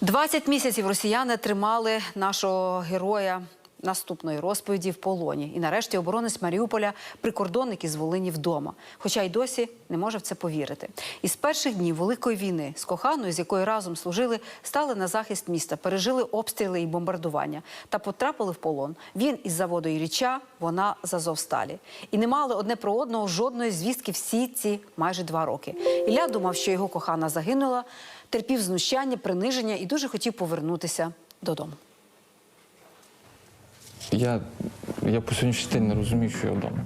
20 місяців росіяни тримали нашого героя наступної розповіді в полоні. І нарешті оборонець Маріуполя прикордонник із Волині вдома. Хоча й досі не може в це повірити. Із перших днів Великої війни з коханою, з якою разом служили, стали на захист міста, пережили обстріли і бомбардування та потрапили в полон. Він із заводу Іріча, вона з Азовсталі. І не мали одне про одного жодної звістки всі ці майже два роки. Ілля думав, що його кохана загинула, терпів знущання, приниження і дуже хотів повернутися додому. Я, я по сьогоднішній день не розумію, що я вдома.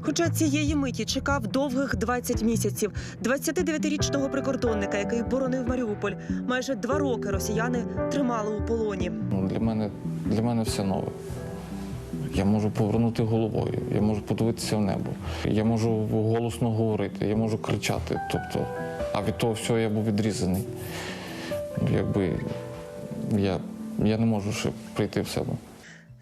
Хоча цієї миті чекав довгих 20 місяців. 29-річного прикордонника, який боронив Маріуполь, майже два роки росіяни тримали у полоні. Ну, для, мене, для мене все нове. Я можу повернути головою, я можу подивитися в небо, я можу голосно говорити, я можу кричати. Тобто, а від того всього я був відрізаний. Якби я, я не можу ще прийти в себе.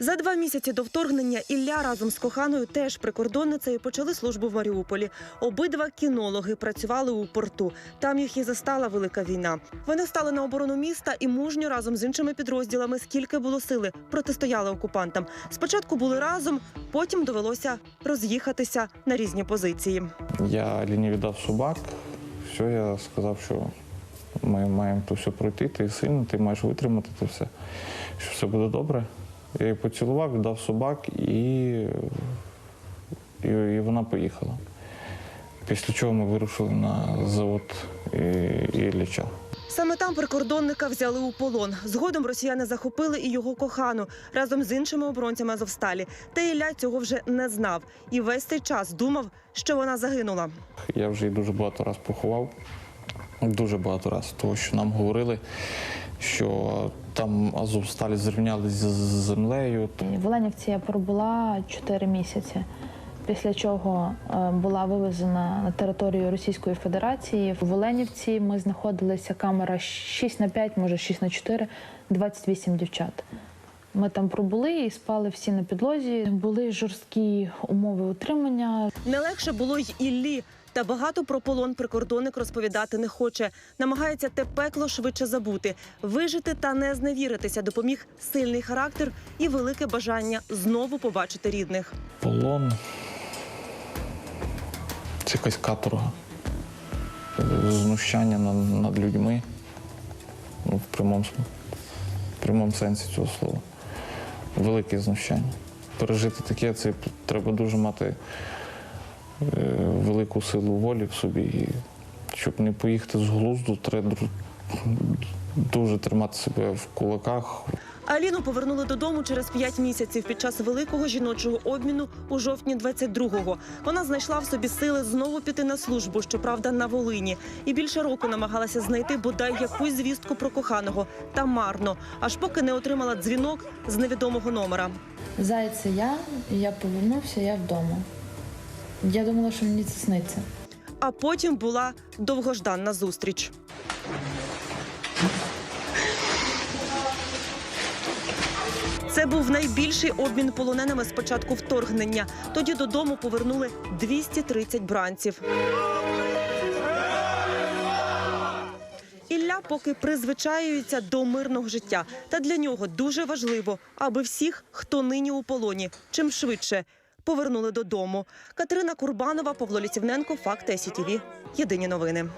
За два місяці до вторгнення Ілля разом з коханою, теж прикордонницею, почали службу в Маріуполі. Обидва кінологи працювали у порту. Там їх і застала велика війна. Вони стали на оборону міста і мужньо разом з іншими підрозділами, скільки було сили, протистояли окупантам. Спочатку були разом, потім довелося роз'їхатися на різні позиції. Я Ліні віддав собак. Все, я сказав, що ми маємо то все пройти, ти сильний, ти маєш витримати це все, що все буде добре. Я її поцілував, віддав собак і, і, і вона поїхала. Після чого ми вирушили на завод і-. Саме там прикордонника взяли у полон. Згодом росіяни захопили і його кохану разом з іншими оборонцями Азовсталі. Та Ілля цього вже не знав і весь цей час думав, що вона загинула. Я вже її дуже багато разів поховав. Дуже багато разів, тому що нам говорили, що там Азовсталі зрівнялися з землею. В Оленівці я пробула 4 місяці, після чого е, була вивезена на територію Російської Федерації. В Оленівці ми знаходилися камера 6 на 5, може 6 на 4, 28 дівчат. Ми там пробули і спали всі на підлозі. Були жорсткі умови утримання. Не легше було й Іллі. Та багато про полон прикордонник розповідати не хоче. Намагається те пекло швидше забути. Вижити та не зневіритися допоміг сильний характер і велике бажання знову побачити рідних. Полон це якась каторга. Знущання над, над людьми. Ну, в прямому, в прямому сенсі цього слова. Велике знущання. Пережити таке, це треба дуже мати е, велику силу волі в собі. І щоб не поїхати з глузду, треба дуже тримати себе в кулаках, Аліну повернули додому через п'ять місяців під час великого жіночого обміну у жовтні 22-го. Вона знайшла в собі сили знову піти на службу, щоправда, на Волині. І більше року намагалася знайти бодай якусь звістку про коханого. Та марно, аж поки не отримала дзвінок з невідомого номера. Зайце я, я повернувся, я вдома. Я думала, що мені це сниться. А потім була довгожданна зустріч. Це був найбільший обмін полоненими з початку вторгнення. Тоді додому повернули 230 бранців. Ілля поки призвичаюється до мирного життя. Та для нього дуже важливо, аби всіх, хто нині у полоні, чим швидше повернули додому. Катерина Курбанова, Павло Лісівненко, Факти СІТІВІ. Єдині новини.